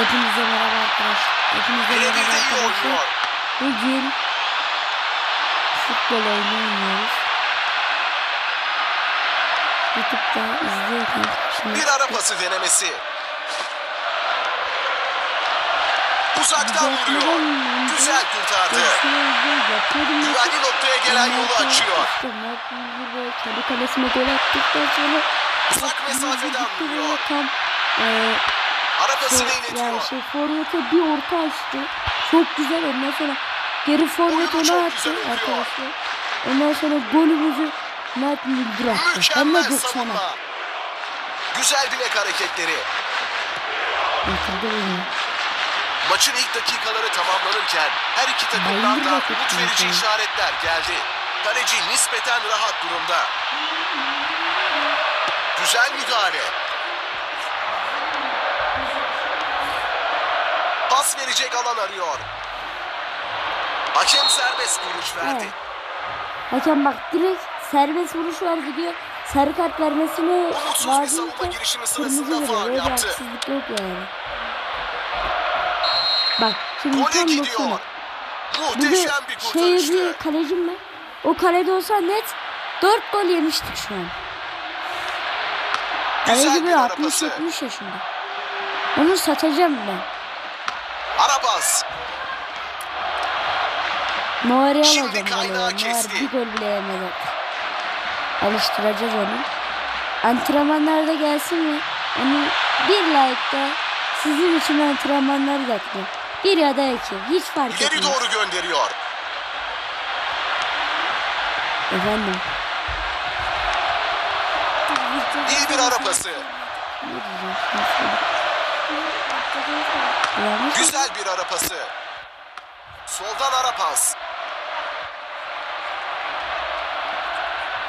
Hepinize merhaba arkadaşlar. Hepinize merhaba arkadaşlar. Bugün futbol oyunu oynuyoruz. Youtube'da izliyorken şimdi Bir ara pası denemesi. Uzaktan vuruyor. Güzel kurtardı. Güvenli noktaya gelen yolu açıyor. Kendi kalesine gol attıktan sonra Uzak mesafeden vuruyor. Tam eee Ara pasını şey, iletiyor. yani şey forvete bir orta açtı. Çok güzel ondan sonra geri forvet ona attı arkadaşlar. Ondan sonra golümüzü Mert Müldür attı. Hem de Mükemmel 90'a. savunma. Güzel bilek hareketleri. Maçın ilk dakikaları tamamlanırken her iki takımdan da umut verici işaretler geldi. Kaleci nispeten rahat durumda. Güzel müdahale. Pas verecek alan arıyor. Hakem serbest vuruş verdi. Evet. Hakem bak direkt serbest vuruş verdi diyor. Sarı kart vaadiyken savunma girişimi kırmızı veriyor. Öyle haksızlık yok yani. Bak şimdi Gole tam baksana. Muhteşem bir kurtarıştı. yazıyor kalecim ben. O kalede olsa net 4 gol yemiştik şu an. Kaleci böyle ara pası. 60-70 yaşında. Onu satacağım ben. Noir'i alacağım böyle. Noir bir gol bile yemedi. Alıştıracağız onu. Antrenmanlarda gelsin mi? Onu bir like'da sizin için antrenmanları da. Bir ya da iki. Hiç fark İleri etmez. doğru gönderiyor. Efendim. İyi bir ara pası. Güzel bir ara pası. Soldan ara pas.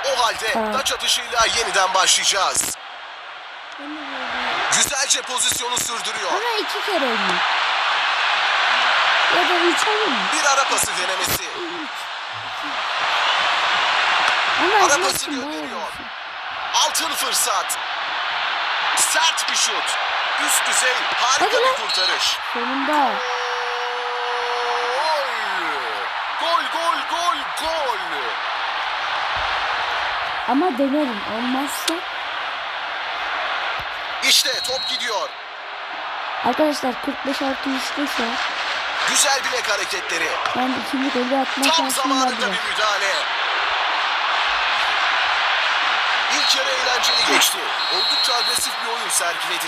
O halde taç atışıyla yeniden başlayacağız. Güzelce pozisyonu sürdürüyor. Ama iki kere oynayayım. Ya da üç oynayayım. Bir ara pası denemesi. Ama Ara pası gönderiyor. Altın fırsat. Sert bir şut. Üst düzey harika Hadi lan. bir kurtarış. Sonunda. Gol! Gol gol gol gol. Ama denerim. Olmazsa. İşte top gidiyor. Arkadaşlar 45 artı 3'te şu an. Güzel bilek hareketleri. Ben ikinci golü atma Tam şansım zamanında biraz. bir müdahale. İlk yarı eğlenceli geçti. Oldukça agresif bir oyun sergiledi.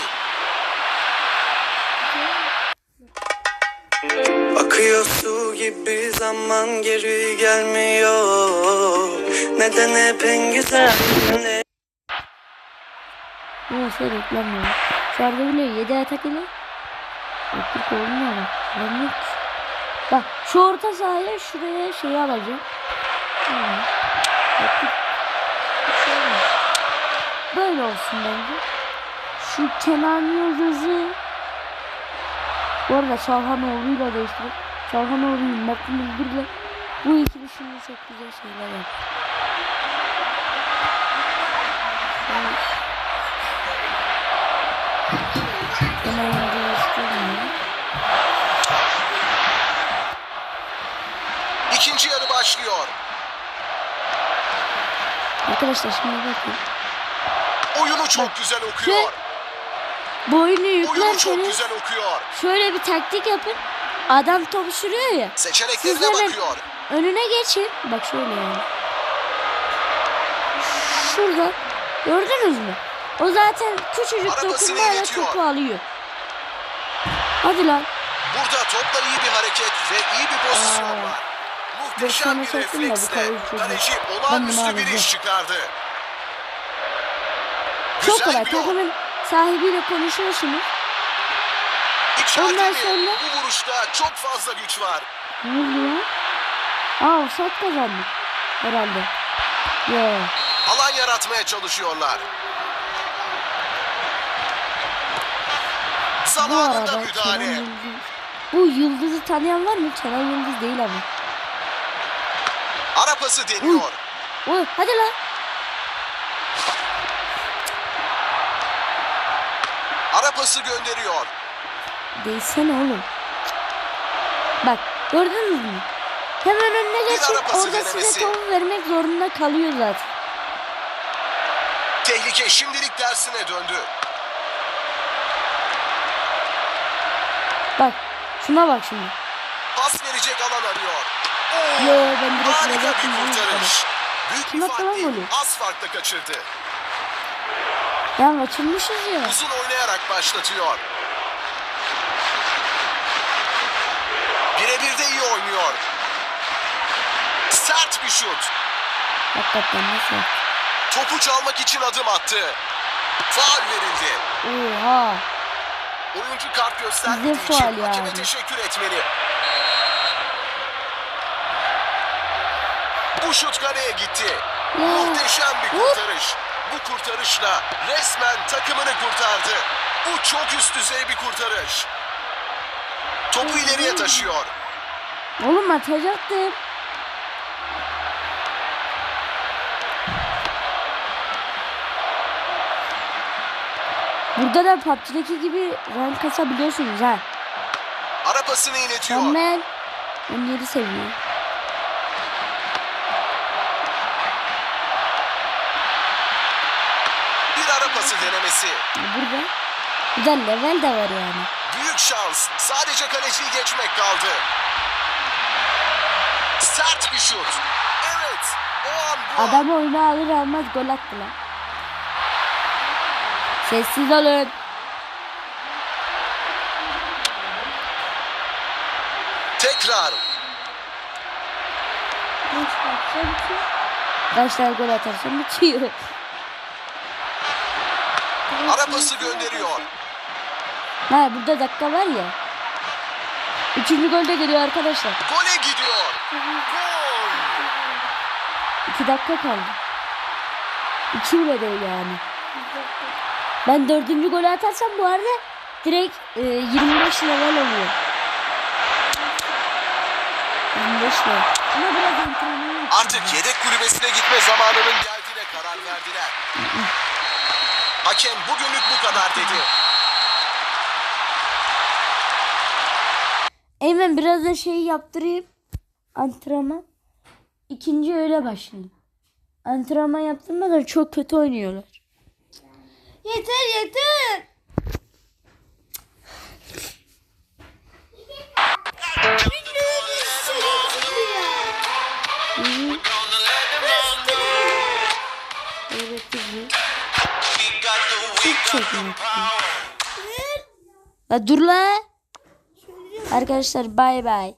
Gibi zaman geri gelmiyor Neden hep en güzel Ama şey reklam ya. Şarjı bile 7 atak ile. Elektrik olmuyor. Ben yok. Bak şu orta sahaya şuraya şeyi alacağım. Böyle olsun bence. Şu Kenan Yıldız'ı bu arada Çalhanoğlu'yla değiştirip Çalhanoğlu'yu Mert Müldür'le bu ikili şimdi çok güzel şeyler yaptı. Yıldız'ı istemiyorum. İkinci yarı başlıyor. Arkadaşlar şimdi bakın. Oyunu çok güzel okuyor. Bu oyunu Oyunu çok güzel okuyor. şöyle bir taktik yapın. Adam top sürüyor ya. Siz Seçeneklerine hemen bakıyor. önüne geçin. Bak şöyle yani. Şurada. Gördünüz mü? O zaten küçücük dokunmayla topu alıyor. Hadi lan. Burada topla iyi bir hareket ve iyi bir pozisyon Aa. var. Muhteşem bir refleksle kaleci olağanüstü bir iş çıkardı. Çok Güzel kolay. Takımın sahibiyle konuşuyorsunuz. Ondan sonra- Bu vuruşta çok fazla güç var. Ne oluyor? Aa offside kazandık. Herhalde. Yo. Alan yaratmaya çalışıyorlar. Bu Zamanında arada Kenan müdahale. Yıldız. Bu Yıldız'ı tanıyan var mı? Kenan Yıldız değil ama. Ara pası deniyor. Oy hadi lan. Ara pası gönderiyor. Değsene oğlum. Bak gördünüz mü? Hemen önüne geçip orada size topu vermek zorunda kalıyor zaten. Tehlike şimdilik dersine döndü. Bak şuna bak şimdi. Pas verecek alan arıyor. Oo, Yo, ben direkt oğlum kurtarış. Büyük bir fark değil. golü? Az farkla kaçırdı. Ya kaçırmışız ya. Uzun oynayarak başlatıyor. De iyi oynuyor. Sert bir şut. Hakikaten nasıl? Topu çalmak için adım attı. Faul verildi. Oha. Oyuncu kart göstermediği Bize için hakeme yani. teşekkür etmeli. Bu şut kaleye gitti. Ya. Muhteşem bir kurtarış. Bu kurtarışla resmen takımını kurtardı. Bu çok üst düzey bir kurtarış. Topu ileriye taşıyor. Oğlum atacaktım. Burada da PUBG'deki gibi rank kasabiliyorsunuz ha. Ara pasını iletiyor. Mükemmel. 17 seviye. Bir ara pası denemesi. Burada. Bir de level de var yani. Büyük şans. Sadece kaleciyi geçmek kaldı. Sert bir şut. Evet. O an bu an. Adam oyunu alır almaz gol attı lan. Sessiz olun. Tekrar. Tane gol atarsan bitiyor. Ara pası gönderiyor. Ha burada dakika var ya. Üçüncü gol de geliyor arkadaşlar. Gole gidiyor. Gol. İki dakika kaldı. İki bile değil yani. Ben dördüncü golü atarsam bu arada direkt e, 25 level oluyor. 25 level. Ama biraz antrenman Artık yedek kulübesine gitme zamanının geldiğine karar verdiler. Hakem bugünlük bu kadar dedi. Eymen biraz da şey yaptırayım. Antrenman. İkinci öyle başlayayım. Antrenman yaptırmadan çok kötü oynuyorlar. Yeter yeter. La dur la. Arkadaşlar bay bay.